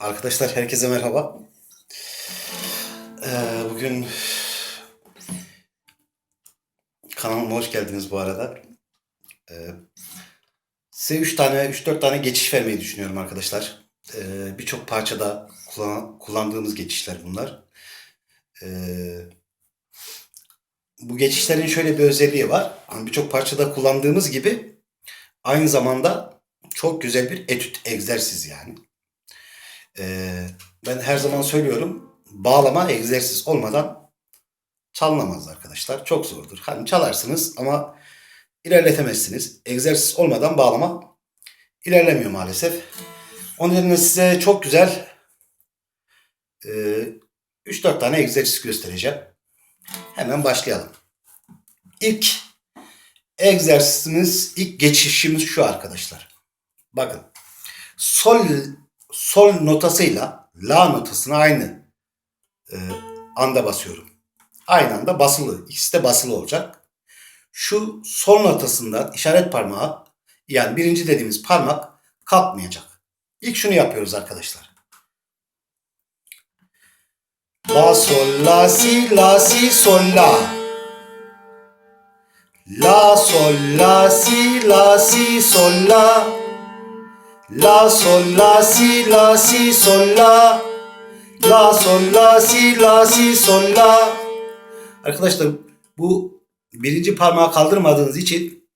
Arkadaşlar herkese merhaba. Ee, bugün kanalıma hoş geldiniz bu arada. Ee, size 3 tane, 3-4 tane geçiş vermeyi düşünüyorum arkadaşlar. Ee, Birçok parçada kullan- kullandığımız geçişler bunlar. Ee, bu geçişlerin şöyle bir özelliği var. Hani Birçok parçada kullandığımız gibi aynı zamanda çok güzel bir etüt egzersiz yani. Ee, ben her zaman söylüyorum bağlama egzersiz olmadan çalınamaz arkadaşlar. Çok zordur. Hani çalarsınız ama ilerletemezsiniz. Egzersiz olmadan bağlama ilerlemiyor maalesef. Onun nedenle size çok güzel e, 3-4 tane egzersiz göstereceğim. Hemen başlayalım. İlk egzersizimiz, ilk geçişimiz şu arkadaşlar. Bakın. Sol sol notasıyla la notasına aynı e, anda basıyorum. Aynı anda basılı. İkisi de basılı olacak. Şu sol notasından işaret parmağı yani birinci dediğimiz parmak kalkmayacak. İlk şunu yapıyoruz arkadaşlar. La sol la si la si sol la. La sol la si la si sol la. La sol la si la si sol la. La sol la si la si sol la. Arkadaşlar bu birinci parmağı kaldırmadığınız için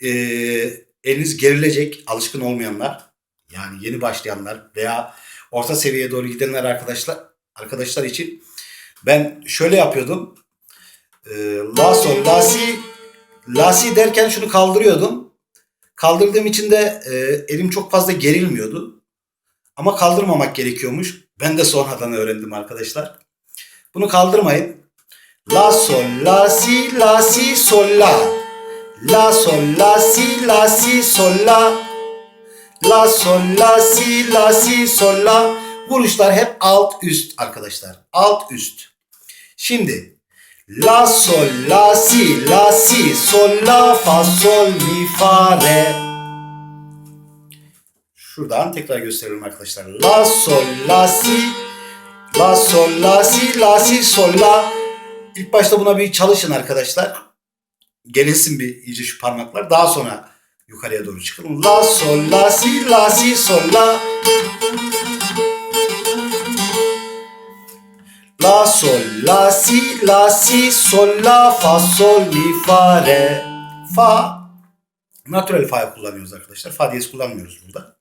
eee, eliniz gerilecek alışkın olmayanlar yani yeni başlayanlar veya orta seviyeye doğru gidenler arkadaşlar arkadaşlar için ben şöyle yapıyordum. Eee, la sol la si la si derken şunu kaldırıyordum. Kaldırdığım için de e, elim çok fazla gerilmiyordu. Ama kaldırmamak gerekiyormuş. Ben de sonradan öğrendim arkadaşlar. Bunu kaldırmayın. La sol la si la si sol la. La sol la si la si sol la. La sol la si la si sol la. Vuruşlar hep alt üst arkadaşlar. Alt üst. Şimdi La sol la si la si sol la fa sol mi fa re. Şuradan tekrar gösterelim arkadaşlar. La sol la si la sol la si la si sol la. İlk başta buna bir çalışın arkadaşlar. Gerilsin bir iyice şu parmaklar. Daha sonra yukarıya doğru çıkın. La sol la si la si sol. La la si la si sol la fa sol mi fa re. Fa natural fa kullanıyoruz arkadaşlar. Fa diyez kullanmıyoruz burada.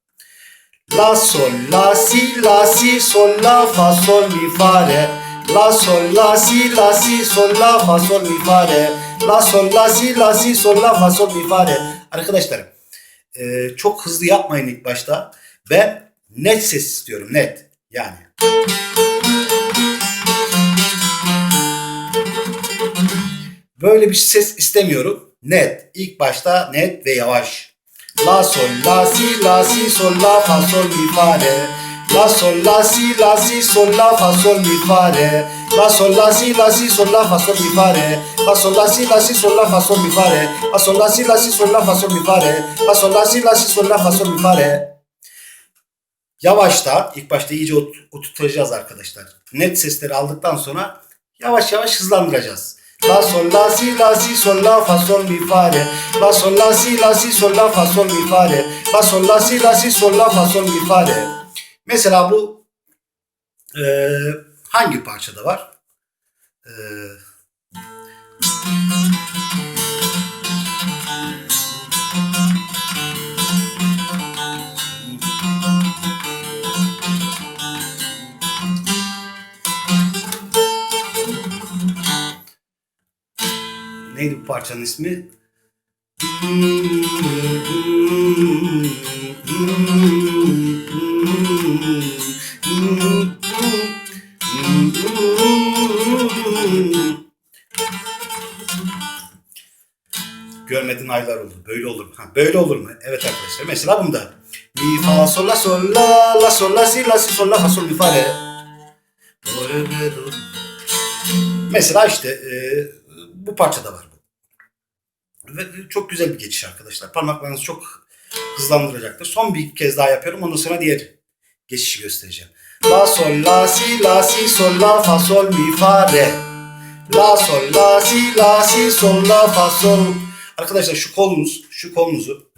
La sol la si la si sol la fa sol mi fa re. La sol la si la si sol la fa sol mi fa re. La sol la si la si sol la fa sol mi fa re. Arkadaşlar e, çok hızlı yapmayın ilk başta. Ben net ses istiyorum net. Yani Böyle bir ses istemiyorum. Net. İlk başta net ve yavaş. La sol la si la si sol la fa sol mi fa re. La sol la si la si sol la fa sol mi fa re. La sol la si la si sol la fa sol mi fa re. La sol la si la si sol la fa sol mi fa re. La sol la si la si sol la fa sol mi fa re. La sol la si la si sol la fa sol mi fa re. Yavaşta ilk başta iyice ot- oturtacağız arkadaşlar. Net sesleri aldıktan sonra yavaş yavaş hızlandıracağız. La sol la si la si sol la fa sol mi fa re. La sol la si la si sol la fa sol mi fa re. La sol la si la si sol la fa sol mi fa re. Mesela bu eee, hangi parçada var? Eee, neydi bu parçanın ismi? Görmedin aylar oldu. Böyle olur mu? Ha, böyle olur mu? Evet arkadaşlar. Mesela bunda. Mi fa sol la sol la la sol la si la si sol la fa sol mi fa re. Mesela işte e, bu parçada var bu. Ve çok güzel bir geçiş arkadaşlar. Parmaklarınızı çok hızlandıracaktır. Son bir kez daha yapıyorum. Ondan sonra diğer geçişi göstereceğim. La sol la si la si sol la fa sol mi fa re. La sol la si la si sol la fa sol. Arkadaşlar şu kolunuz şu kolunuzu